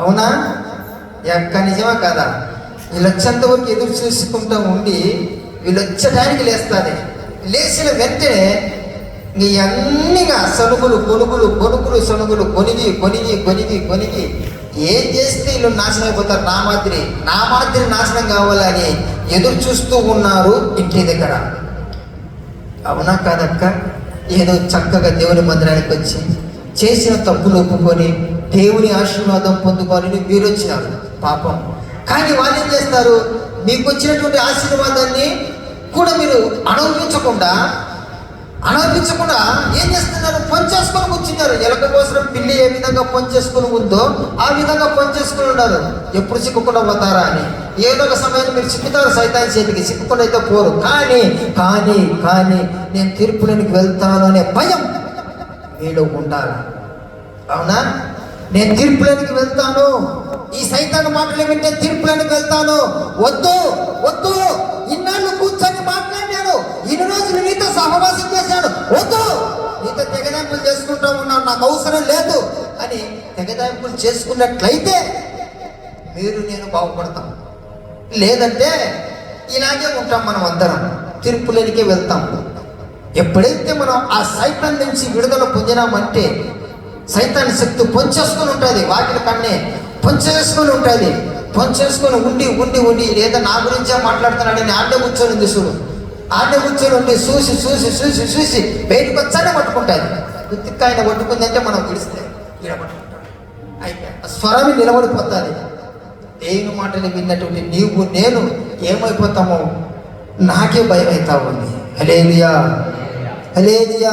అవునా? ఎక్క నిజమా కదా? వీళ్ళు వచ్చేంత వరకు ఎదురు చూసుకుంటూ ఉండి వీళ్ళు వచ్చడానికి లేస్తుంది లేచిన వెంటనే అన్నిగా సనుగులు కొనుగులు కొనుగులు సనుగులు కొనిగి కొనిగి కొనిగి కొనిగి ఏం చేస్తే వీళ్ళు నాశనం అయిపోతారు? నా మాదిరి నా మాదిరి నాశనం కావాలని ఎదురు చూస్తూ ఉన్నారు ఇంటి దగ్గర. అవునా కాదక్క? ఏదో చక్కగా దేవుని మందిరానికి వచ్చి చేసిన తప్పులు ఒప్పుకొని దేవుని ఆశీర్వాదం పొందుకోవాలని మీరు వచ్చినారు పాపం. కానీ వాళ్ళు ఏం చేస్తారు? మీకు వచ్చినటువంటి ఆశీర్వాదాన్ని కూడా మీరు అనుభవించకుండా అనుభవించకుండా ఏం చేస్తున్నారు? పనిచేసుకొని కూర్చున్నారు. ఎలక కోసం పిల్లి ఏ విధంగా పనిచేసుకుని ఉందో ఆ విధంగా పనిచేసుకుని ఉన్నారు. ఎప్పుడు చిక్కుకుండా పోతారా అని. ఏదో ఒక సమయాన్ని మీరు చిక్కుతారు సైతాన్ చేతికి. చిక్కుకుండా అయితే పోరు. కానీ కానీ కానీ నేను తీర్పులోనికి వెళ్తాను అనే భయం వీళ్ళు ఉండాలి అవునా? నేను తీర్పులోనికి వెళ్తాను. ఈ సైతాన్ మాటలు వింటే తీర్పులోనికి వెళ్తాను. వద్దు వద్దు. ఇన్నాళ్ళు కూర్చొని మాట్లాడాను. ఇన్ని రోజులు నీతో సహవాసం చేశాను. వద్దు. నీతో తెగదాంపులు చేసుకుంటా ఉన్నాను. నాకు అవసరం లేదు అని తెగదాంపులు చేసుకున్నట్లయితే మీరు నేను బాగుపడతాం. లేదంటే ఇలాగే ఉంటాం మనం అందరం. తీర్పులోనికే వెళ్తాం. ఎప్పుడైతే మనం ఆ సైతాన్ నుంచి విడుదల పొందినామంటే సైతాన్ శక్తి పొంచేసుకొని ఉంటుంది వాటిని కన్నే పొంచేసుకొని ఉంటుంది. పొంచేసుకొని ఉండి ఉండి ఉండి లేదా నా గురించే మాట్లాడుతున్నాడని ఆడే కూర్చొని ఉంది చూడు. ఆడే కూర్చొని ఉండి చూసి చూసి చూసి చూసి బయటకు వచ్చానే పట్టుకుంటుంది గుత్తిక్క ఆయన పట్టుకుందంటే మనం విడిస్తే అయితే ఆ స్వరమి నిలబడిపోతుంది. దేవుని మాటలు విన్నటువంటి నీవు నేను ఏమైపోతామో నాకే భయం అవుతా ఉంది. అలేలియా అలేలియా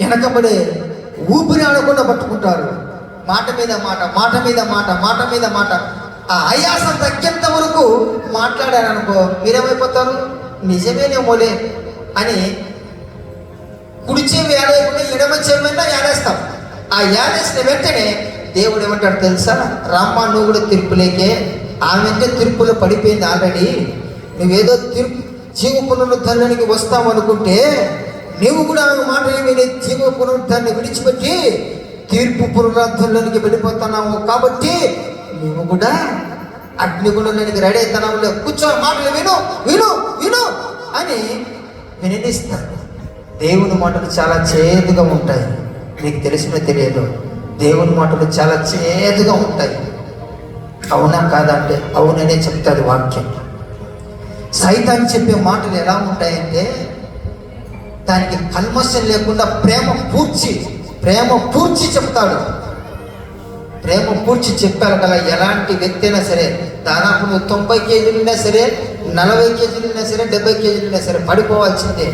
వెనకబడే ఊపిరి ఆడకుండా పట్టుకుంటారు. మాట మీద మాట మాట మీద మాట మాట మీద మాట. ఆ ఆయాసం తగ్గేంత వరకు మాట్లాడారనుకో మీరేమైపోతారు? నిజమేనేమోలే అని కుడి చెవి ఏడవకుండా ఎడమ చెవినా ఏడేస్తాం. ఆ ఏడేసిన వెంటనే దేవుడు ఏమంటాడు తెలుసా? రామ్మ నువ్వు కూడా తీర్పులేకే. ఆమె తీర్పులో పడిపోయింది ఆల్రెడీ నువ్వేదో తీర్పు జీవ పునరుద్ధరణకి వస్తామనుకుంటే నీవు కూడా ఆమె మాట విని జీవ పునరుద్ధరణ విడిచిపెట్టి తీర్పు పునరుద్ధరణకి వెళ్ళిపోతున్నావు. కాబట్టి నువ్వు కూడా అగ్నిగుణానికి రెడీ అవుతున్నావు. కూర్చో మాటలు విను విను విను అని వినిపిస్తాను దేవుని మాటలు చాలా చేదుగా ఉంటాయి. నీకు తెలిసిన తెలియదు. దేవుని మాటలు చాలా చేదుగా ఉంటాయి. అవునా కాదంటే అవుననే చెప్తాది వాక్యం. సైతాన్ చెప్పే మాటలు ఎలా ఉంటాయంటే దానికి కల్మషం లేకుండా ప్రేమ పూర్చి ప్రేమ పూర్చి చెప్తాడు. ప్రేమ పూర్చి చెప్పారు కదా ఎలాంటి వ్యక్తి అయినా సరే దాదాపు నువ్వు తొంభై కేజీలున్నా సరే నలభై కేజీలున్నా సరే డెబ్బై కేజీలున్నా సరే పడిపోవాల్సిందే.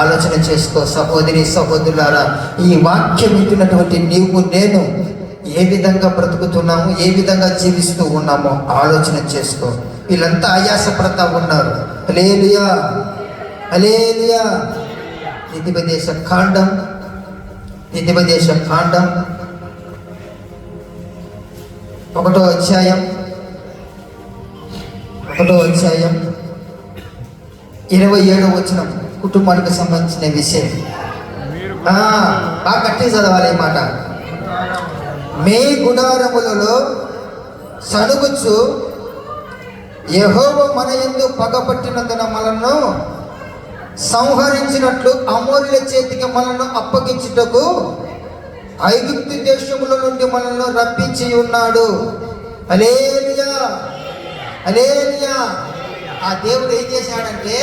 ఆలోచన చేసుకో సహోదరి సహోదరులారా ఈ వాక్యం ఇచ్చినటువంటి నీవు నేను ఏ విధంగా బ్రతుకుతున్నాము ఏ విధంగా జీవిస్తూ ఉన్నామో ఆలోచన చేసుకో. వీళ్ళంతా ఆయాసపడతా ఉన్నారు. అలేలియా అలేలియా నిధిపదేశ కాండం నిధిపదేశ కాండం. ఒకటో అధ్యాయం ఒకటో అధ్యాయం. ఇరవై ఏడో వచ్చిన కుటుంబానికి సంబంధించిన విషయం. ఆ, బాగా కట్టి చదవాలి మాట. మే గుడారములలో సనుగుచు యహోవ మన ఎందు పగపట్టినందున మనను సంహరించినట్లు అమోరుల చేతికి మనను అప్పగించుటకు ఐగుప్తు దేశముల నుండి మనల్ని రప్పించి ఉన్నాడు. అలేలియా అలేలియా ఆ దేవుడు ఏం చేశాడంటే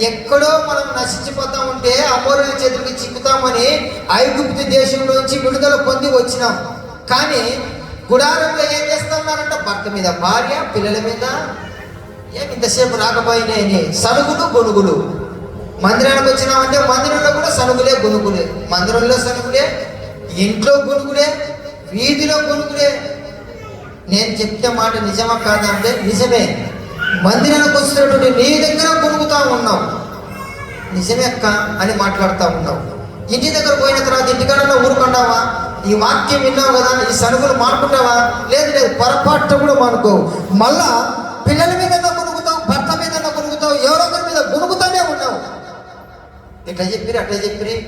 ఎక్కడో మనం నశించిపోతా ఉంటే అమోరుల చేతులకి చిక్కుతామని ఐగుప్తు దేశం నుంచి విడుదల పొంది వచ్చినాం. కానీ గుడారంలో ఏం చేస్తున్నారంట? భర్త మీద భార్య పిల్లల మీద ఏమి ఇంతసేపు రాకపోయినాయని సనుగులు గొనుగులు మందిరానికి వచ్చినామంటే మందిరంలో కూడా సనుగులే గొనుగులే మందిరంలో సనుగులే ఇంట్లో గొనుగులే వీధిలో గొనుగులే నేను చెప్తే మాట నిజమా కాదా అంటే నిజమే. మందిరానికి వచ్చినటువంటి నీ దగ్గర కొనుగుతా ఉన్నావు. నిజమే అక్క అని మాట్లాడుతూ ఉన్నావు. ఇంటి దగ్గర పోయిన తర్వాత ఇంటికాడలో ఊరుకుంటావా? ఈ వాక్యం విన్నావు కదా? ఈ సరుకులు మానుకుంటావా? లేదు లేదు పొరపాటు కూడా మానుకోవు. మళ్ళా పిల్లల మీద కొనుగుతావు భర్త మీద కొనుగుతావు ఎవరొకరి మీద కొనుగుతానే ఉన్నావు ఇట్లా చెప్పిరి అట్లా చెప్పిరి.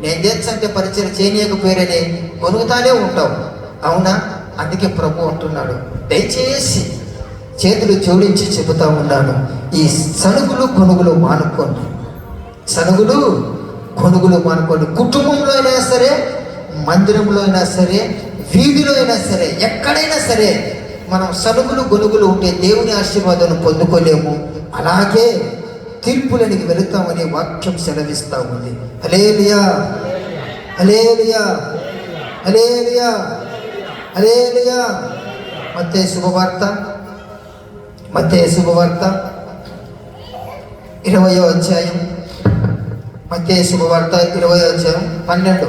నేను చేసంటే పరిచయం చేయనీయకపోయారని కొనుగుతానే ఉంటావు. అవునా? అందుకే ప్రభు అంటున్నాడు. దయచేసి చేతులు జోడించి చెబుతా ఉన్నాను. ఈ సనుగులు కొనుగులు మానుకోండి. సనుగులు కొనుగులు మానుకోండి. కుటుంబంలో అయినా సరే మందిరంలో అయినా సరే వీధిలో అయినా సరే ఎక్కడైనా సరే మనం సనుగులు గొనుగులు ఉంటే దేవుని ఆశీర్వాదం పొందుకోలేము. అలాగే తీర్పులనికి వెళుతామని వాక్యం సెలవిస్తా ఉంది. హలేలియా హలేలియా హలేలియా హలేలియా మత్తే శుభవార్త. మత్తే శుభవార్త. ఇరవయో అధ్యాయం. మత్తే శుభవార్త ఇరవయో అధ్యాయం పన్నెండు.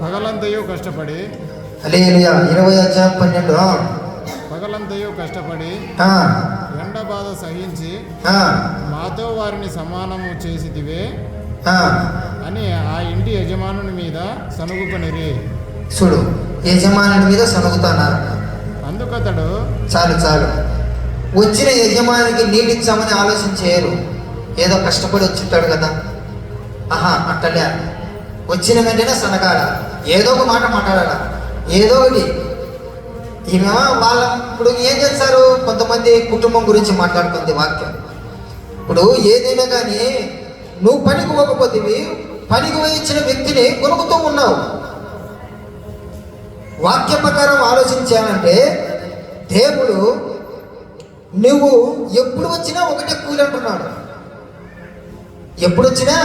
పగలంతయు కష్టపడి హలేలియా ఇరవై అధ్యాయం పన్నెండు. పగలంతయు కష్టపడి బాధ సహించి మాతో వారిని సమానము చేసిదివే. అని ఆ ఇంటి యజమానుని మీద సనుగుకొనిరి చూడు యజమానుడి మీద సనుగుతాన్నారు అందుకతడు చాలు చాలు. వచ్చిన యజమానికి నీటిచ్చామని ఆలోచన చేయరు. ఏదో కష్టపడి వచ్చింటాడు కదా. ఆహా అట్టలే. వచ్చిన వెంటనే సనగాల. ఏదో ఒక మాట మాట్లాడాల. ఏదో ఒకటి ఈమె వాళ్ళ ఇప్పుడు ఏం చేస్తారు? కొంతమంది కుటుంబం గురించి మాట్లాడుతుంది వాక్యం. ఇప్పుడు ఏదైనా కానీ నువ్వు పనికి పోకపోతేవి పనికి పోయి వ్యక్తిని కొనుక్కుతూ ఉన్నావు. వాక్య ప్రకారం ఆలోచించానంటే దేవుడు నువ్వు ఎప్పుడు వచ్చినా ఒకటే కూలి అంటున్నాడు ఎప్పుడు వచ్చినా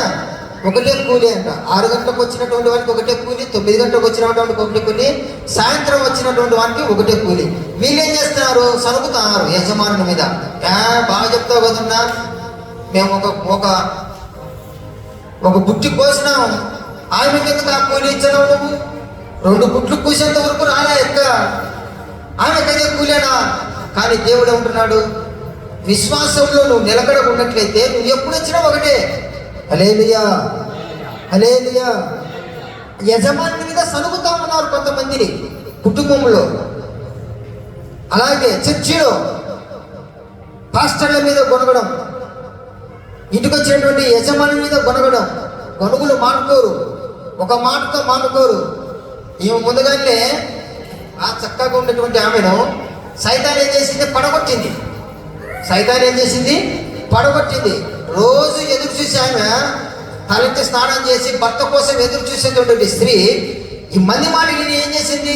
ఒకటే కూలి అంట. ఆరు గంటలకు వచ్చినటువంటి వారికి ఒకటే కూలి తొమ్మిది గంటలకు వచ్చినటువంటి ఒకటే కూలి సాయంత్రం వచ్చినటువంటి వారికి ఒకటే కూలి వీళ్ళు ఏం చేస్తున్నారు సరుకుతున్నారు యజమానుల మీద. బాగా చెప్తావు కదన్నా. మేము ఒక ఒక ఒక బుట్టి కోసినాం ఆమెకి ఎందుకు ఆ కూలి ఇచ్చినావు నువ్వు? రెండు బుట్లు కూసేంత వరకు రాలే ఎక్క ఆమెకైతే కూలేనా కానీ దేవుడు ఉంటున్నాడు విశ్వాసంలో నువ్వు నిలకడ ఉన్నట్లయితే నువ్వు ఎప్పుడు వచ్చినా ఒకటే. అలేలియా అలేలియా యజమాని మీద సనుగుతా ఉన్నారు కొంతమందిని కుటుంబంలో. అలాగే చర్చిలో పాస్టర్ల మీద గొనగడం ఇంటికి యజమాని మీద గొనగడం గొనుగులు మానుకోరు. ఒక మాటతో మానుకోరు. ఈమె ముందుగానే ఆ చక్కగా ఉన్నటువంటి ఆమెను సైతాన్ ఏం చేసింది? పడగొట్టింది. సైతాన్ ఏం చేసింది? పడగొట్టింది. రోజు ఎదురు చూసి ఆమె తలెత్తి స్నానం చేసి భర్త కోసం ఎదురు చూసేటువంటి స్త్రీ ఈ మంది మాట నేను ఏం చేసింది?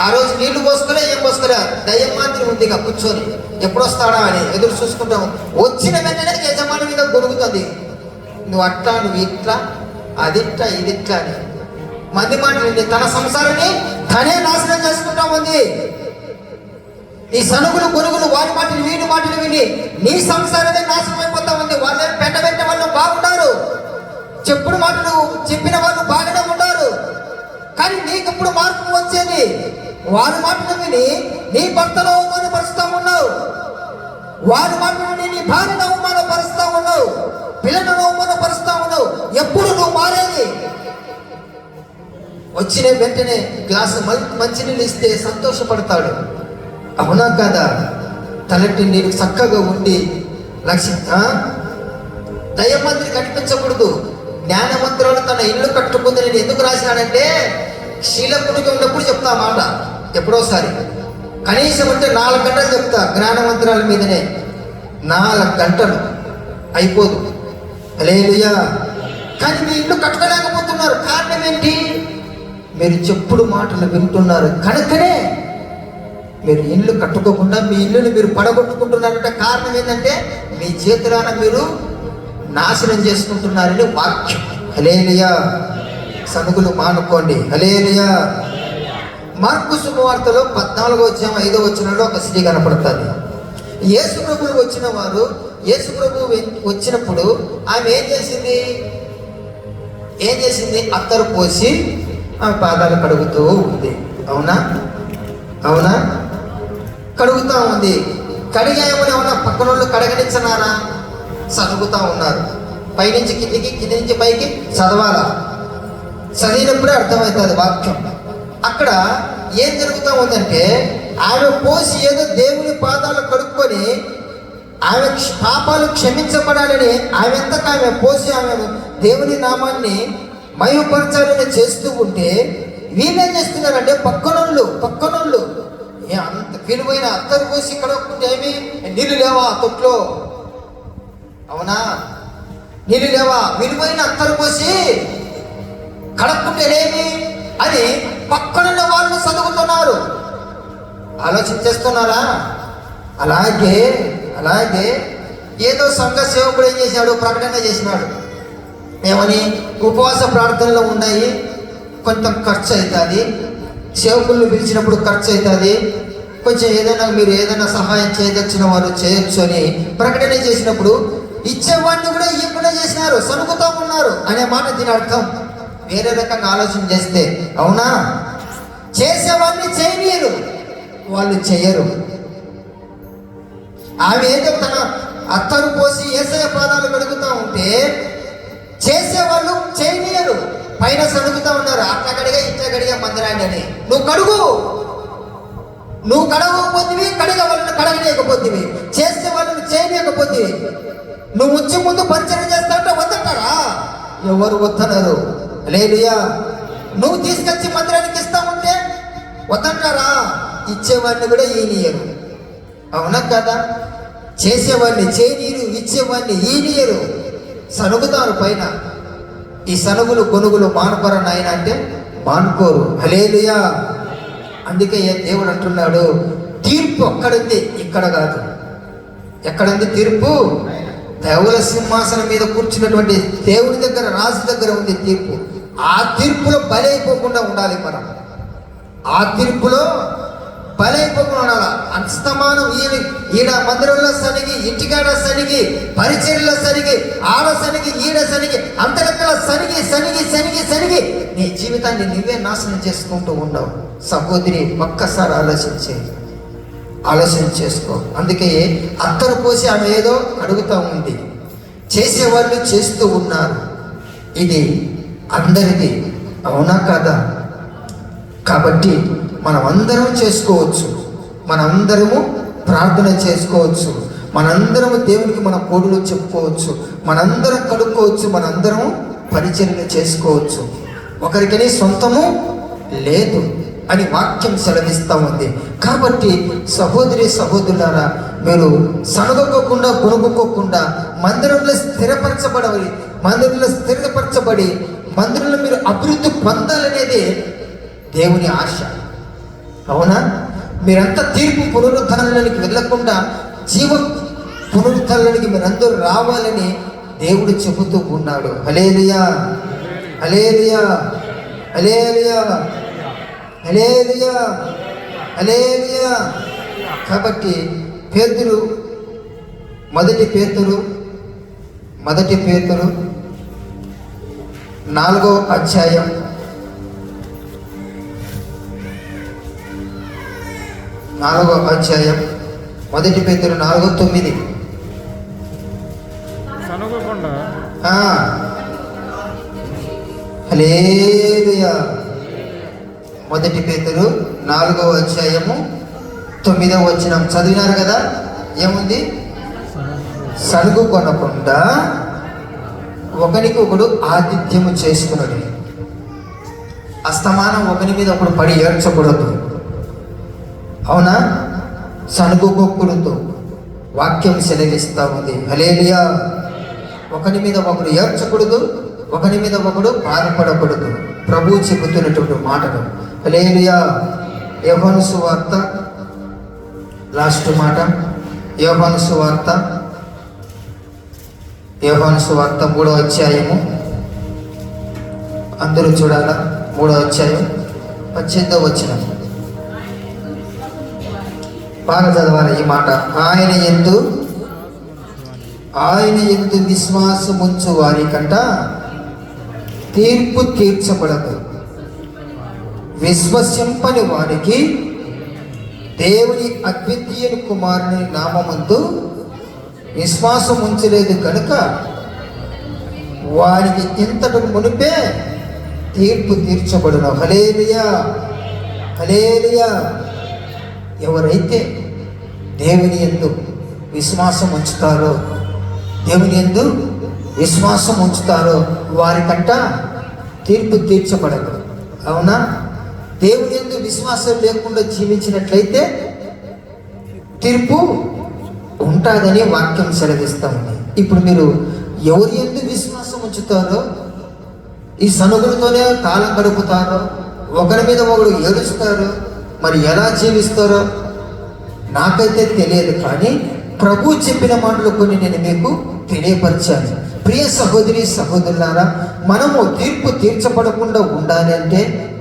ఆ రోజు నీళ్ళు పోసుకోలే ఏం పోసుకోలే దయ్యం మాత్రం ఉంది ఇక కూర్చొని. ఎప్పుడు వస్తాడా అని ఎదురు చూసుకుంటాం. వచ్చిన వెంటనే యజమాని మీద గొరుగుతుంది నువ్వు అట్లా నువ్వు ఇట్లా అదిట్లా ఇదిట్లా అని. మంది మాట తన సంసారాన్ని తనే నాశనం చేసుకుంటా ఉంది. ఈ సనుగులు గురుగులు వారి మాటలు వీడి మాటలు విని నీ సంసారమే నాశనం అయిపోతా ఉంది వాళ్ళని పెట్టబెట్టే వాళ్ళు బాగున్నారు చెప్పుడు మాటలు చెప్పిన వాళ్ళు బాగానే ఉన్నారు కానీ నీకు ఇప్పుడు మార్పు వచ్చేది. వారి మాటలు విని నీ భర్తను అవమానపరుస్తూ ఉన్నావు. వారి మాటలు విని నీ భార్యను అవమానపరుస్తూ ఉన్నావు. పిల్లలను అవమానపరుస్తూ ఉన్నావు. ఎప్పుడు నువ్వు మారేది? వచ్చిన వెంటనే గ్లాసు మంచి మంచినీళ్ళు ఇస్తే సంతోషపడతాడు. అవునా కదా? తలెట్టి నీరు చక్కగా ఉండి లక్ష్య దయమంత్రి కనిపించకూడదు. జ్ఞానమంత్రాలు తన ఇల్లు కట్టుకుంది నేను ఎందుకు రాశానంటే శీలకుడికి ఉన్నప్పుడు చెప్తా మాట. ఎప్పుడోసారి. కనీసం అంటే నాలుగు గంటలు చెప్తా జ్ఞానమంత్రాల మీదనే. నాలుగు గంటలు. అయిపోదు. లేదుయా కానీ మీ ఇల్లు కట్టుకోలేకపోతున్నారు. కారణం ఏంటి? మీరు చెప్పుడు మాటలు వింటున్నారు. కనుకనే మీరు ఇల్లు కట్టుకోకుండా మీ ఇల్లుని మీరు పడగొట్టుకుంటున్నారంటే కారణం ఏంటంటే మీ చేతులాన మీరు నాశనం చేసుకుంటున్నారని వాక్యం. హలేలియా సనుగులు మానుకోండి. హలేలియా మార్కు శుభవార్తలో పద్నాలుగో వచ్చాం ఐదో వచ్చినలో ఒక స్త్రీ కనపడుతుంది. యేసు ప్రభువు వచ్చిన వారు యేసు ప్రభు వచ్చినప్పుడు ఆమె ఏం చేసింది? ఏం చేసింది? అత్తరు పోసి ఆమె పాదాలు కడుగుతూ ఉంది. అవునా? అవునా? కడుగుతా ఉంది. కడిగాయమని ఏమన్నా పక్కన వాళ్ళు కడగనించనారా చదువుతూ ఉన్నారు. పైనుంచి కిందికి కింది నుంచి పైకి చదవాలా? చదివినప్పుడే అర్థమవుతుంది వాక్యం. అక్కడ ఏం జరుగుతూ ఉందంటే ఆమె పోసి ఏదో దేవుని పాదాలు కడుక్కొని ఆమె క్ష- పాపాలు క్షమించబడాలని ఆమె ఎంతకు ఆమె పోసి ఆమె దేవుని నామాన్ని మయుపరచాలని చేస్తూ ఉంటే వీళ్ళేం చేస్తున్నారంటే పక్కనోళ్ళు పక్కనోళ్ళు అంత విలువైన అత్తరు పోసి ఇక్కడ ఏమి? నీళ్ళు లేవా తొట్లో? అవునా? నీళ్ళు లేవా? విలువైన అత్తరు పోసి కడక్కుంటేనేమి అని పక్కనున్న వాళ్ళు చదువుతున్నారు. ఆలోచన చేస్తున్నారా? అలాగే అలాగే. ఏదో సంఘ సేవకుడు ఏం చేశాడు? ప్రకటన చేసినాడు. ఏమని? ఉపవాస ప్రార్థనలు ఉన్నాయి కొంత ఖర్చు అవుతుంది. సేవకులను పిలిచినప్పుడు ఖర్చు అవుతుంది కొంచెం ఏదైనా మీరు ఏదైనా సహాయం చేయదచ్చిన వారు చేయొచ్చు అని ప్రకటన చేసినప్పుడు ఇచ్చేవాడిని కూడా ఇవ్వకుండా చేసినారు సనుకుతా ఉన్నారు అనే మాట దీని అర్థం. వేరే రకంగా ఆలోచన చేస్తే అవునా? చేసేవాడిని చేయనీయరు వాళ్ళు చేయరు ఆమె ఏదో తన అత్తరు పోసి ఏసయ పాదాలు కడుగుతా ఉంటే చేసేవాళ్ళు చేయనీయరు. పైన సడుగుతా ఉన్నారు. అట్లా కడిగా ఇట్లా కడిగా మందిరాన్ని అని నువ్వు కడుగు. నువ్వు కడగకపోతివి కడిగ వాళ్ళని కడగలేకపోతివి చేసే వాళ్ళని చేయలేకపోతివి నువ్వు వచ్చే ముందు పరిచయం చేస్తాంటే వద్దంటారా ఎవరు వద్దన్నారు లేదుయా నువ్వు తీసుకొచ్చి మందిరానికి ఇస్తా ఉంటే వద్దంటారా ఇచ్చేవాడిని కూడా ఈనియరు అవునా కదా? చేసేవాడిని చేయనీరు ఇచ్చేవాడిని ఈనియరు సనుగుతారు పైన. ఈ సనుగులు కొనుగులు మానుకోరా నాయన అంటే మానుకోరు. హలేలుయా అందుకే దేవుడు అంటున్నాడు తీర్పు అక్కడుంది ఇక్కడ కాదు. ఎక్కడుంది తీర్పు? దేవుల సింహాసనం మీద కూర్చున్నటువంటి దేవుడి దగ్గర రాజు దగ్గర ఉంది తీర్పు. ఆ తీర్పులో బలైపోకుండా ఉండాలి మనం. ఆ తీర్పులో బలైపోకుండా అస్తమానం ఈయన ఈడ మందిరంలో సనిగి ఇంటికాడ సనిగి పరిచర్లో సనిగి ఆడ సనిగి ఈడ సనిగి అంతరక్కల సనిగి సనిగి సనిగి సనిగి. నీ జీవితాన్ని నువ్వే నాశనం చేసుకుంటూ ఉండవు. సహోదరి ఒక్కసారి ఆలోచించే ఆలోచన చేసుకో. అందుకే అత్తరు పోసి ఆమె ఏదో అడుగుతూ ఉంది. చేసేవాళ్ళు చేస్తూ ఉన్నారు. ఇది అందరిది. అవునా కాదా? కాబట్టి మనం అందరం చేసుకోవచ్చు. మనందరము ప్రార్థన చేసుకోవచ్చు. మనందరము దేవునికి మన కోడులు చెప్పుకోవచ్చు. మనందరం కడుక్కోవచ్చు. మనందరము పరిచర్య చేసుకోవచ్చు. ఒకరికని సొంతము లేదు అని వాక్యం సెలవిస్తూ ఉంది. కాబట్టి సహోదరి సహోదరులారా మీరు సనగకోకుండా కొనుక్కోకుండా మందిరంలో స్థిరపరచబడవి మందిరంలో స్థిరపరచబడి మందిరంలో మీరు అభివృద్ధి పొందాలనేదే దేవుని ఆశ. అవునా? మీరంతా తీర్పు పునరుద్ధరణకి వెళ్ళకుండా జీవ పునరుద్ధరణకి మీరందరూ రావాలని దేవుడు చెబుతూ ఉన్నాడు. Hallelujah hallelujah hallelujah hallelujah hallelujah కాబట్టి పేతురు మొదటి పేతురు మొదటి పేతురు నాలుగో అధ్యాయం. నాలుగో అధ్యాయం మొదటి పేతురు నాలుగో తొమ్మిది. మొదటి పేతురు నాలుగవ అధ్యాయము తొమ్మిదవ వచనం. చదివినారు కదా? ఏముంది? సడుగు కొనకుండా ఒకనికి ఒకడు ఆతిథ్యము చేసుకున్నాడు అస్తమానం ఒకరి మీద ఒకడు పడి ఏడ్చకూడదు. అవునా? సనుగుకొక్కుడుతో వాక్యం సెలవిస్తా ఉంది హలేలియా ఒకరి మీద ఒకడు ఏడ్చకూడదు ఒకరి మీద ఒకడు బాధపడకూడదు ప్రభు చెబుతున్నటువంటి మాటలు. హలేలియా యోహాను సువార్త. లాస్ట్ మాట. యోహాను సువార్త. యోహాను సువార్త మూడో అధ్యాయము. అందరూ చూడాలా? మూడో అధ్యాయం పద్దెనిమిదో వచ్చినాము బాగా చదవాలి ఈ మాట. ఆయన ఎందు ఆయన ఎందు విశ్వాసముంచు వారి కంట తీర్పు తీర్చబడదు. విశ్వసింపని వారికి దేవుని అద్వితీయ కుమారుని నామందు విశ్వాసం ఉంచలేదు కనుక వారికి ఇంతటి మునిపే తీర్పు తీర్చబడును. హలేలియా హలేలియా ఎవరైతే దేవుని ఎందు విశ్వాసం ఉంచుతారో దేవుని ఎందు విశ్వాసం ఉంచుతారో వారికంట తీర్పు తీర్చబడదు. అవునా? దేవుని ఎందు విశ్వాసం లేకుండా జీవించినట్లయితే తీర్పు ఉంటుందని వాక్యం సెలవిస్తా ఉంది. ఇప్పుడు మీరు ఎవరి ఎందు విశ్వాసం ఉంచుతారో ఈ సనుగులతోనే కాలం గడుపుతారో ఒకరి మీద ఒకరు ఏడుస్తారు మరి ఎలా జీవిస్తారో నాకైతే తెలియదు కానీ ప్రభు చెప్పిన మాటలు కొన్ని నేను మీకు తెలియపరిచాను. ప్రియ సహోదరి సహోదరులారా మనము తీర్పు తీర్చబడకుండా ఉండాలి అంటే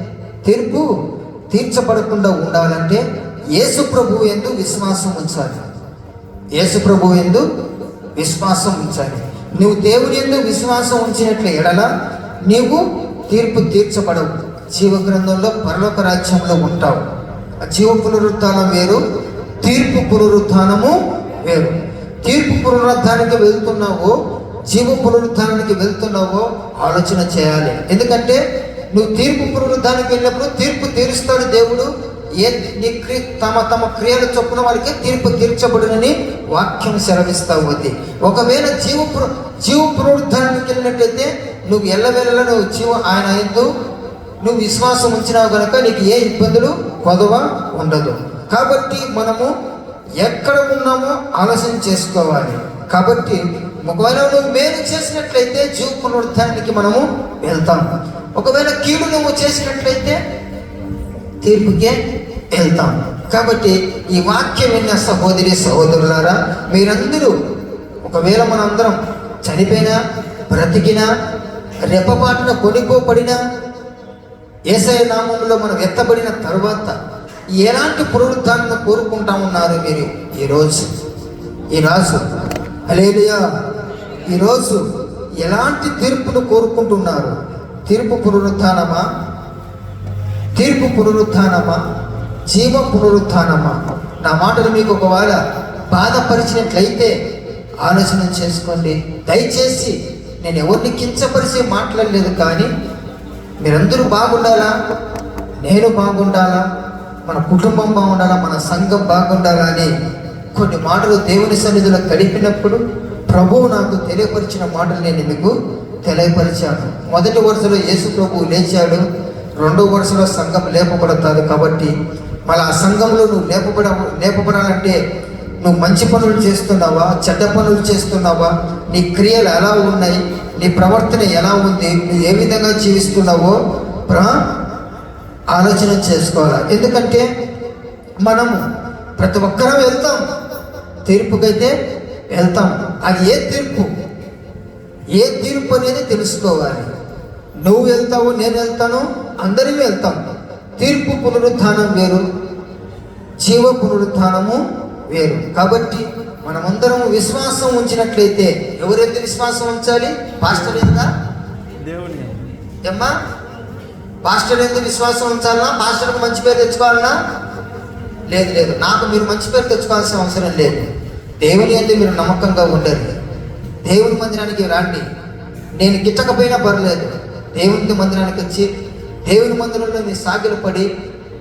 తీర్పు తీర్చబడకుండా ఉండాలంటే యేసు ప్రభు ఎందు విశ్వాసం ఉంచాలి. యేసు ప్రభు ఎందు విశ్వాసం ఉంచాలి. నువ్వు దేవుని ఎందు విశ్వాసం ఉంచినట్లు ఎడల నీవు తీర్పు తీర్చబడవు. జీవ గ్రంథంలో పరలోక రాజ్యంలో ఉంటావు. జీవ పునరుత్థానం వేరు తీర్పు పునరుత్థానము వేరు. తీర్పు పునరుద్ధానికి వెళ్తున్నావో జీవ పునరుద్ధానానికి వెళ్తున్నావో ఆలోచన చేయాలి. ఎందుకంటే నువ్వు తీర్పు పునరుద్ధానికి వెళ్ళినప్పుడు తీర్పు తీరుస్తాడు దేవుడు. ఏ నీ క్రి తమ తమ క్రియల చొప్పున వారికి తీర్పు తీర్చబడునని వాక్యం సెలవిస్తా ఉంది. ఒకవేళ జీవ జీవ పునరుద్ధానానికి వెళ్ళినట్లయితే నువ్వు ఎల్లవేళలా నువ్వు జీవ ఆయన ఎందు నువ్వు విశ్వాసం ఉంచినావు కనుక నీకు ఏ ఇబ్బందులు కొదవ ఉండదు. కాబట్టి మనము ఎక్కడ ఉన్నామో ఆలస్యం చేసుకోవాలి. కాబట్టి ఒకవేళ నువ్వు మేలు చేసినట్లయితే జీవ పునరుద్ధానానికి మనము వెళ్తాం. ఒకవేళ కీడు నువ్వు చేసినట్లయితే తీర్పుకే వెళ్తాం. కాబట్టి ఈ వాక్యం విన్న సహోదరి సహోదరులారా మీరందరూ ఒకవేళ మనందరం చనిపోయినా బ్రతికినా రెప్పపాటున కొనుక్కోబడినా ఏసఐ నామంలో మనం ఎత్తబడిన తర్వాత ఎలాంటి పునరుద్ధాన్ని కోరుకుంటా ఉన్నారు మీరు ఈరోజు ఈ రాజు. అలేలియా ఈరోజు ఎలాంటి తీర్పును కోరుకుంటున్నారు? తీర్పు పునరుద్ధానమా? తీర్పు పునరుద్ధానమా? జీవ పునరుద్ధానమా? నా మాటలు మీకు ఒకవేళ బాధపరిచినట్లయితే ఆలోచన చేసుకోండి. దయచేసి నేను ఎవరిని కించపరిచి మాట్లాడలేదు కానీ మీరందరూ బాగుండాలా? నేను బాగుండాలా? మన కుటుంబం బాగుండాలా? మన సంఘం బాగుండాలా అని కొన్ని మాటలు దేవుని సన్నిధిలో గడిపినప్పుడు ప్రభువు నాకు తెలియపరిచిన మాటలు నేను మీకు తెలియపరిచాను. మొదటి వరుసలో యేసు ప్రభువు లేచాడు. రెండో వరుసలో సంఘం లేపబడతాడు కాబట్టి మళ్ళీ ఆ సంఘంలో నువ్వు లేపబడ లేపబడాలంటే నువ్వు మంచి పనులు చేస్తున్నావా? చెడ్డ పనులు చేస్తున్నావా? నీ క్రియలు ఎలా ఉన్నాయి? నీ ప్రవర్తన ఎలా ఉంది? నువ్వు ఏ విధంగా జీవిస్తున్నావో ప్రా ఆలోచన చేసుకోవాలి. ఎందుకంటే మనము ప్రతి ఒక్కరం వెళ్తాం. తీర్పుకైతే వెళ్తాం. అది ఏ తీర్పు? ఏ తీర్పు అనేది తెలుసుకోవాలి. నువ్వు వెళ్తావు నేను వెళ్తాను అందరం వెళ్తాం. తీర్పు పునరుద్ధానం వేరు జీవ పునరుద్ధానము వేరు. కాబట్టి మనమందరం విశ్వాసం ఉంచినట్లయితే ఎవరైతే విశ్వాసం ఉంచాలి? పాస్టర్ ఏందా దేవుని. ఏమ్మా? పాస్టర్ ఎందుకు విశ్వాసం ఉంచాలన్నా పాస్టర్కి మంచి పేరు తెచ్చుకోవాలన్నా? లేదు లేదు. నాకు మీరు మంచి పేరు తెచ్చుకోవాల్సిన అవసరం లేదు. దేవుని ఎందుకు మీరు నమ్మకంగా ఉండండి. దేవుని మందిరానికి రండి. నేను గిట్టకపోయినా పర్లేదు. దేవుని మందిరానికి వచ్చి దేవుని మందిరంలో మీరు సాగిలు పడి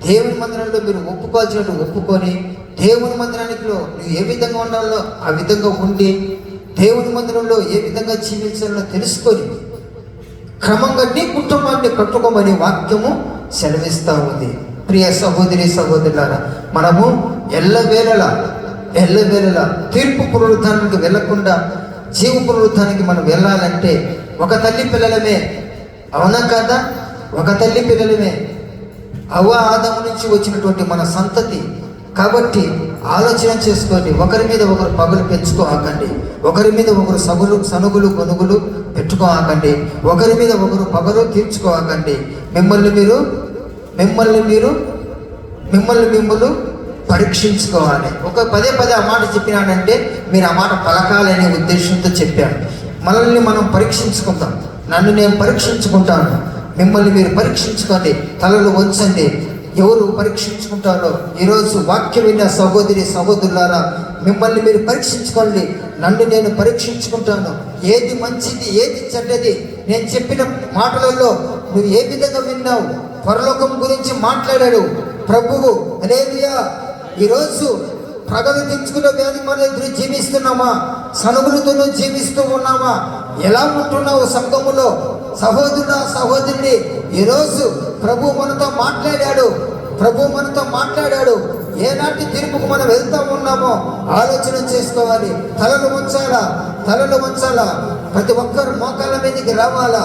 దేవుని మందిరంలో మీరు ఒప్పుకోవాల్సినట్టు ఒప్పుకొని దేవుని మందిరానికిలో నువ్వు ఏ విధంగా ఉండాలో ఆ విధంగా ఉండి దేవుని మందిరంలో ఏ విధంగా జీవించాలో తెలుసుకొని క్రమంగా నీ కుటుంబాన్ని కట్టుకోమని వాక్యము సెలవిస్తూ ఉంది. ప్రియ సహోదరి సహోదరులారా మనము ఎల్లవేళలా ఎల్లవేళలా తీర్పు పునరుద్ధానానికి వెళ్ళకుండా జీవ పునరుద్ధానికి మనం వెళ్ళాలంటే ఒక తల్లి పిల్లలమే అవునా కదా? ఒక తల్లి పిల్లలమే. అవ్వ ఆదము నుంచి వచ్చినటువంటి మన సంతతి కాబట్టి ఆలోచన చేసుకోండి. ఒకరి మీద ఒకరు పగులు పెంచుకోకండి. ఒకరి మీద ఒకరు సగులు సనుగులు కొనుగులు పెట్టుకోకండి. ఒకరి మీద ఒకరు పగలు తీర్చుకోకండి. మిమ్మల్ని మీరు మిమ్మల్ని మీరు మిమ్మల్ని మిమ్మల్ని పరీక్షించుకోవాలి. ఒక పదే పదే ఆ మాట చెప్పినానంటే మీరు ఆ మాట పలకాలనే ఉద్దేశంతో చెప్పాను మనల్ని మనం పరీక్షించుకుంటాం. నన్ను నేను పరీక్షించుకుంటాను. మిమ్మల్ని మీరు పరీక్షించుకోండి. తలలు వంచండి. ఎవరు పరీక్షించుకుంటారో ఈరోజు వాక్యం విన్న సహోదరి సహోదరులారా మిమ్మల్ని మీరు పరీక్షించుకోండి. నన్ను నేను పరీక్షించుకుంటాను. ఏది మంచిది ఏది చెడ్డది? నేను చెప్పిన మాటలలో నువ్వు ఏ విధంగా విన్నావు? పరలోకం గురించి మాట్లాడాడు ప్రభువు. అనేదియా ఈరోజు ప్రగతి తెచ్చుకున్న వ్యాధి మన ఎదురు జీవిస్తున్నామా? సనుగులతోనూ జీవిస్తూ ఉన్నామా? ఎలా ఉంటున్నావు సంఘములో? సహోదరుడ సహోదరుడి ఈరోజు ప్రభు మనతో మాట్లాడాడు. ప్రభు మనతో మాట్లాడాడు. ఏనాటి తీర్పుకు మనం వెళ్తా ఉన్నామో ఆలోచన చేసుకోవాలి. తలలు ఉంచాలా తలలు ఉంచాలా ప్రతి ఒక్కరు మోకాళ్ళ మీదకి రావాలా?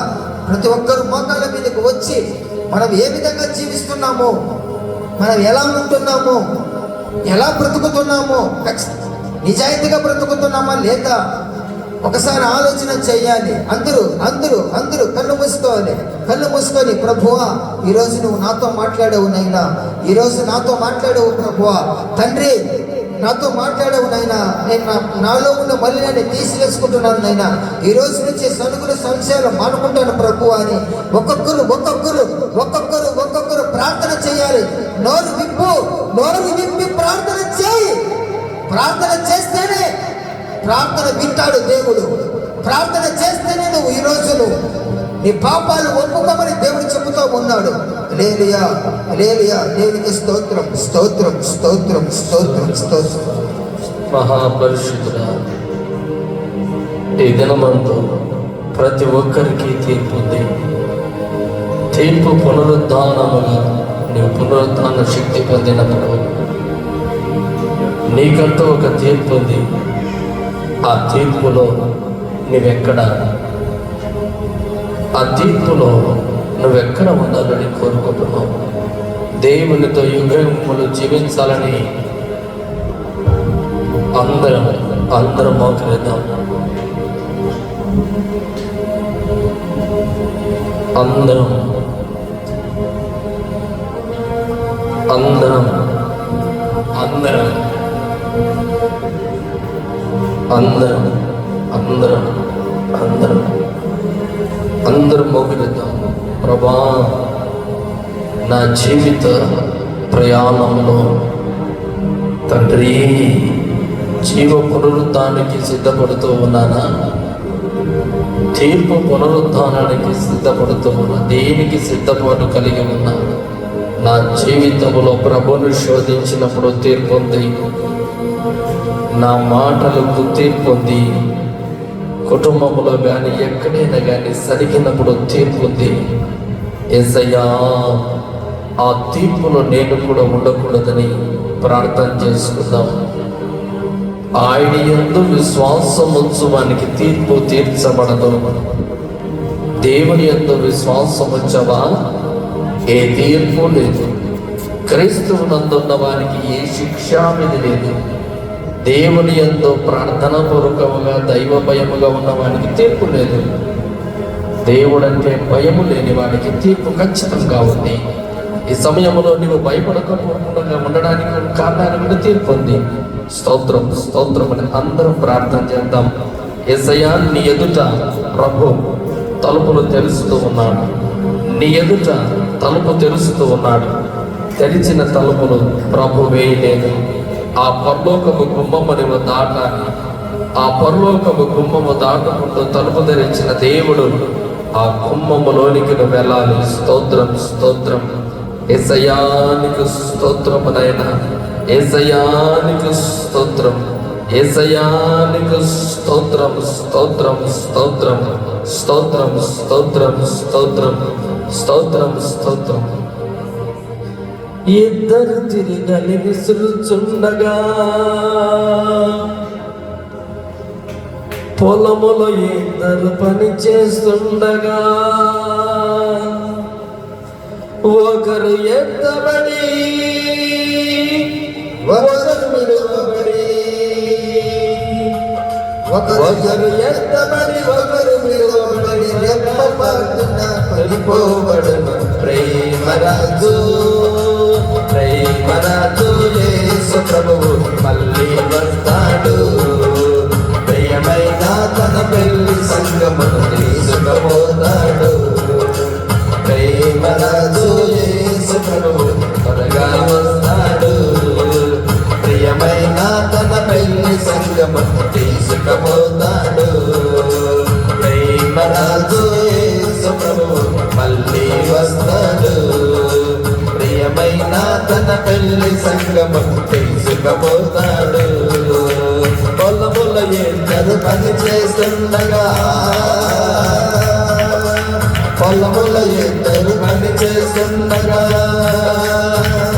ప్రతి ఒక్కరు మోకాళ్ళ మీదకి వచ్చి మనం ఏ విధంగా జీవిస్తున్నామో మనం ఎలా ఉంటున్నామో ఎలా బ్రతుకుతున్నామో నిజాయితీగా బ్రతుకుతున్నామా లేదా ఒకసారి ఆలోచన చేయాలి అందరూ అందరూ అందరూ కళ్ళు మూసుకోవాలి. కళ్ళు మూసుకొని ప్రభువా ఈరోజు నువ్వు నాతో మాట్లాడావు నైనా. ఈరోజు నాతో మాట్లాడావు ప్రభువా. తండ్రి నాతో మాట్లాడవు నైనా. నేను నా- నాలో ఉన్న మలినాన్ని తీసివేసుకుంటున్నాను నైనా. ఈ రోజు నుంచి సనుగుల సంశయాలు మానుకుంటాను ప్రభు అని ఒక్కొక్కరు ఒక్కొక్కరు ఒక్కొక్కరు ఒక్కొక్కరు ప్రార్థన చేయాలి. నోరు విప్పు నోరు విప్పి ప్రార్థన చేయి. ప్రార్థన చేస్తేనే ప్రార్థన వింటాడు దేవుడు. ప్రార్థన చేస్తేనే నువ్వు ఈ రోజును నీ పాపాలు ఒప్పుకోమని దేవుడు చెబుతూ ఉన్నాడు. లేలియా లేలియా దేవునికి స్తోత్రం స్తోత్రం స్తోత్రం స్తోత్రం స్తోత్రం. మహాపరిశుద్ధుడ ఈ దినమంతా ప్రతి ఒక్కరికి తీర్పుంది తీర్పు పునరుద్ధానముగా నీవు పునరుద్ధాన శక్తి పొందినప్పుడు నీకంటూ ఒక తీర్పు ఉంది. ఆ తీర్పులో నువ్వెక్కడ? ఆ తీర్పులో నువ్వెక్కడ ఉండాలని కోరుకుంటున్నావు? దేవునితో యుగములు జీవించాలని అందరం అందరం మోకరిద్దాం. అందరం అందరం అందరం అందరం అందరం అందరం అందరం మోకరిద్దాం. ప్రభా నా జీవిత ప్రయాణంలో తండ్రి జీవ పునరుద్ధానికి సిద్ధపడుతూ ఉన్నానా? తీర్పు పునరుద్ధానానికి సిద్ధపడుతూ ఉన్నా దేనికి సిద్ధపాటు కలిగి ఉన్నా? నా జీవితంలో ప్రభుని శోధించినప్పుడు తీర్పు ఉంది. నా మాటలకు తీర్పు ఉంది కుటుంబంలో కానీ ఎక్కడైనా కానీ సరిగినప్పుడు తీర్పు ఉంది. ఎసయ్యా ఆ తీర్పులో నేను కూడా ఉండకూడదని ప్రార్థన చేసుకుందాం. ఆయన ఎందు విశ్వాసం ఉంచువానికి తీర్పు తీర్చబడదు. దేవుని ఎందు విశ్వాసం ఉంచవా? ఏ తీర్పు లేదు. క్రైస్తవునందున్న వారికి ఏ శిక్ష మీద లేదు. దేవుని ఎంతో ప్రార్థన పూర్వకముగా దైవ భయముగా ఉన్న వానికి తీర్పు లేదు. దేవుడంటే భయము లేని వాడికి తీర్పు ఖచ్చితంగా ఉంది. ఈ సమయంలో నీవు భయపడకపోకుండా ఉండడానికి కారణానికి కూడా తీర్పు ఉంది. స్తోత్రం స్తోత్రం అని అందరం ప్రార్థన చేద్దాం. ఎసయా నీ ఎదుట ప్రభు తలుపులు తెరుస్తూ ఉన్నాడు. నీ ఎదుట తలుపు తెరుస్తూ ఉన్నాడు. తెరిచిన తలుపులు ప్రభు వేయలేదు. ఆ పరలోకము గుమ్మము నీవు దాటాలి ఆ పరలోకము గుమ్మము దాటకుండా తలుపు ధరించిన దేవుడు ఆ గుమ్మములోనికి నువ్వు వెళ్ళాలి. స్తోత్రం స్తోత్రం. ఎసయానికి స్తోత్రమునైనా ఏసయానికి స్తోత్రం. ఏసయానికి స్తోత్రం స్తోత్రం స్తోత్రం. స్తోత్రం స్తోత్రం స్తోత్రం. స్తోత్రం స్తోత్రం. ఇద్దరు తిరిగలి విసురుచుండగా పొలములో ఇద్దరు పని చేస్తుండగా ఒకరు ఎత్తబడి ఒకరు ఎత్తబడి ఒకరు నిలువబడి రెప్పపాటున పడిపోబడును ప్రేమరాజు ప్రేమరాజు యేసు ప్రభువు మళ్ళీ వస్తాడు. ప్రియమైన తన పెళ్ళి సంగమును తీసుకుపోతాడు. ప్రేమరాజు యేసు ప్రభువు త్వరగా వస్తాడు. ప్రియమైన తన పెళ్ళి సంగమును తీసుకుపోతాడు. ప్రేమరాజు యేసు ప్రభువు మళ్ళీ వస్తాడు. సనాతన పెళ్ళి సంగమం తెలుసుకపోతాడు పొల పొల ఇద్దరు పని చేస్తుండగా? పొల పొల ఇద్దరు పని చేస్తుండగా?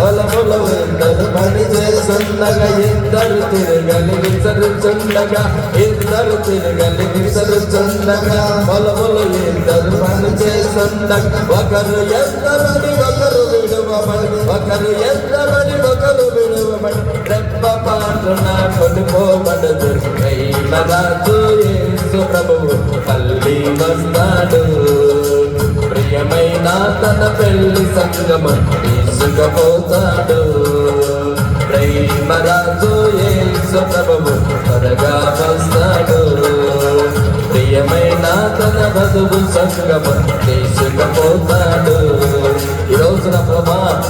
పొల పొల ఇద్దరు పని చేస్తుండగా? ఇద్దరు తిరగలి విసరుచుండగా ఇద్దరు తిరగలి విసరుచుండగా. పొల పొల ఇద్దరు పని చేస్తుండగా? ఒకరు ఎద్దరు ఒకరు ఒకరు ఎద్దరని ఒకరు విడువబడి రెప్ప పాటున కొనుకోబడదు రాజు యేసు ప్రభువు మళ్ళీ వస్తాడు ప్రియమైన తన పెళ్ళి సంగమం తీసుకపోతాడు ప్రేమరాజు యేసు ప్రభువు త్వరగా వస్తాడు ప్రియమైన తన బదువు సంగమం తీసుకపోతాడు. ఈ ప్రభా.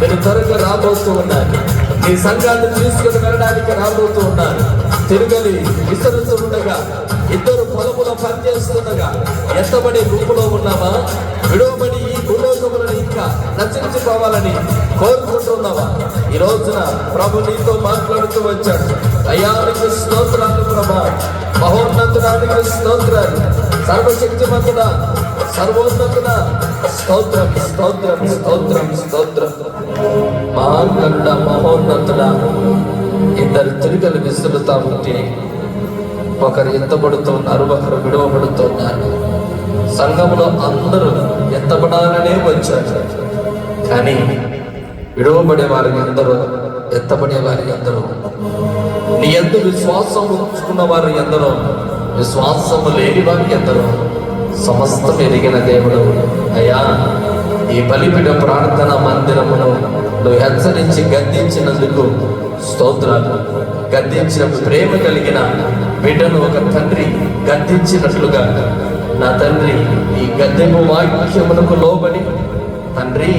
నేను త్వరగా రాబోతూ ఉన్నాను. మీ సంఘాన్ని తీసుకుని వెళ్ళడానికి రాబోతూ ఉన్నాను. తిరుగలి విస్తరిస్తుండగా ఉండగా ఇద్దరు పొలములో పనిచేస్తుండగా ఎత్తబడి గుంపులో ఉన్నామా? విడవబడి ఈ భూలోకములను ఇంకా నచ్చించుకోవాలని కోరుకుంటున్నావా? ఈ రోజున ప్రభు నీతో మాట్లాడుతూ వచ్చాడు. అయ్యానికి స్తోత్రాలు ప్రభా. మహోన్నతుడానికి స్తోత్రాలు. సర్వశక్తిమంతుడా సర్వోన్నతుడ స్తోత్రం స్తోత్రం స్తోత్రం స్తోత్రం. మహాగండ మహోన్నతుడ ఇద్దరు తిరిగలు విసురుతా ఉంటే ఒకరు ఎత్తబడుతున్నారు ఒకరు విడవబడుతున్నారు. సంఘంలో అందరూ ఎత్తబడాలనే వచ్చారు. కానీ విడవబడే వారికి అందరూ ఎత్తబడే వారికి అందరూ నీ ఎందు విశ్వాసం ఉంచుకున్న వారు ఎందరో విశ్వాసము లేని వారికి ఎందరో సమస్తం ఎరిగిన దేవుడు. అయ్యా ఈ బలిపిడ ప్రార్థన మందిరమును నువ్వు హెచ్చరించి గద్దించినందుకు స్తోత్రాలు. గద్దించిన ప్రేమ కలిగిన బిడ్డను ఒక తండ్రి గద్దించినట్లుగా నా తండ్రి ఈ గద్దెము వాక్యమునకు లోబడి తండ్రి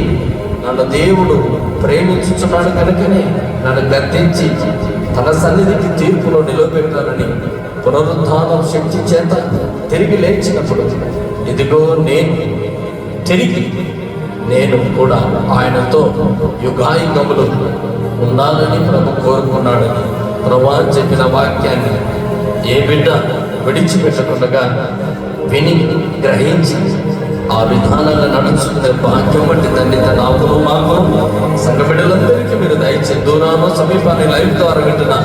నన్ను దేవుడు ప్రేమించుచున్నాడు కనుకనే నన్ను గద్దించి తన సన్నిధికి తీర్పులో నిలబెట్టాలని పునరుద్ధానం శక్తి చేత తిరిగి లేచినప్పుడు ఇదిగో నేను తిరిగి నేను కూడా ఆయనతో యుగాయుగములు ఉండాలని ప్రభు కోరుకున్నాడని ప్రభా చెప్పిన వాక్యాన్ని ఏ బిడ్డ విడిచిపెట్టకుండా విని గ్రహించి ఆ విధానాలను నడుచుకునే భాగ్యం బట్టి తండ్రి తన ఆపులు మాకు సంఘ బిడ్డలందరికీ మీరు దయచే దూరాను సమీపాన్ని లైవ్ ద్వారా వింటున్న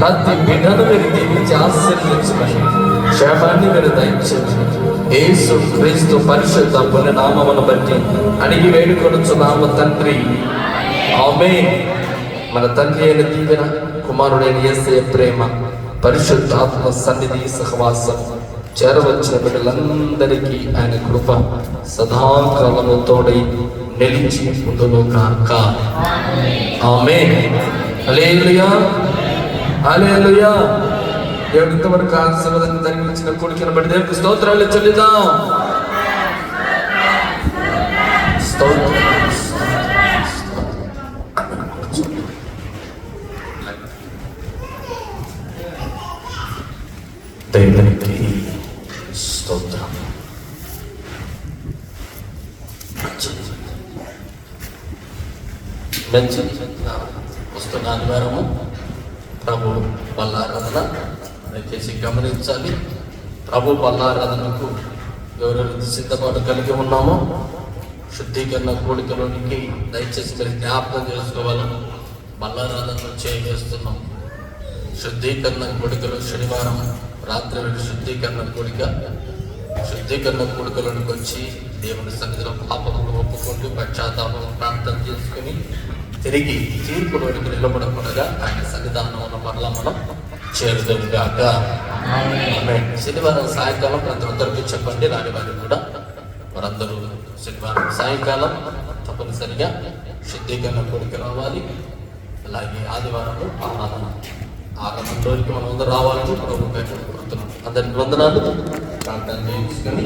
ప్రతి బిడ్డను మీరు దీవించి ఆశీర్వదించమని. క్షేమాన్ని మీరు దయచేసి ఏసు క్రీస్తు పరిశుద్ధ పుణ్య నామమును బట్టి అడిగి వేడుకొనుచున్నాము తండ్రి. ఆమె మన తండ్రి అయిన దీవెన కుమారుడైన యేసే ప్రేమ పరిశుద్ధాత్మ సన్నిధి సహవాసం చేరవచ్చిన బిడ్డలందరికీ ఆయన కృప సదాకాలము తోడై నిలిచి ఉండును కాక ఆమె హల్లెలూయా. హల్లెలూయా దేవుడు ఇంతవరకు ఆశీర్వాదాన్ని ధరించిన కొడుకుని బట్టి దేవుడికి స్తోత్రాలు చెల్లిద్దాం. దేవునికి స్తోత్రం మంచిది మంచిది వస్తున్న ఆదివారము ప్రభు బల్లారాధన దయచేసి గమనించాలి ప్రభు బల్లారాధనకు ఎవరెవరు సిద్ధపాటు కలిగి ఉన్నామో శుద్ధీకరణ కోడికలోనికి దయచేసి మీరు జ్ఞాపకం చేసుకోవాలని బల్లారాధన చేయవేస్తున్నాం. శుద్ధీకరణ కోడికలు శనివారం రాత్రి వేళ శుద్ధీకరణ కోడిక శుద్ధీకరణ కోడికలోనికి వచ్చి దేవుని సన్నిధిలో పాపములు ఒప్పుకుంటూ పశ్చాత్తాపం ప్రార్థన చేసుకుని తిరిగి తీర్పులోనికి నిలబడకుండా ఆయన సన్నిధానం పట్ల మనం చేరుదాం శనివారం సాయంకాలం ప్రతి ఒక్కరికి చెప్పండి రాని వారికి కూడా. వారందరూ శనివారం సాయంకాలం తప్పనిసరిగా శుద్ధీకరణ కోరిక రావాలి. అలాగే ఆదివారం ఆరాధన. ఆరాధనలోకి మనం అందరూ రావాలని ప్రభుత్వం కోరుతున్నాం. వందనాలు. ప్రార్థన చేయించుకొని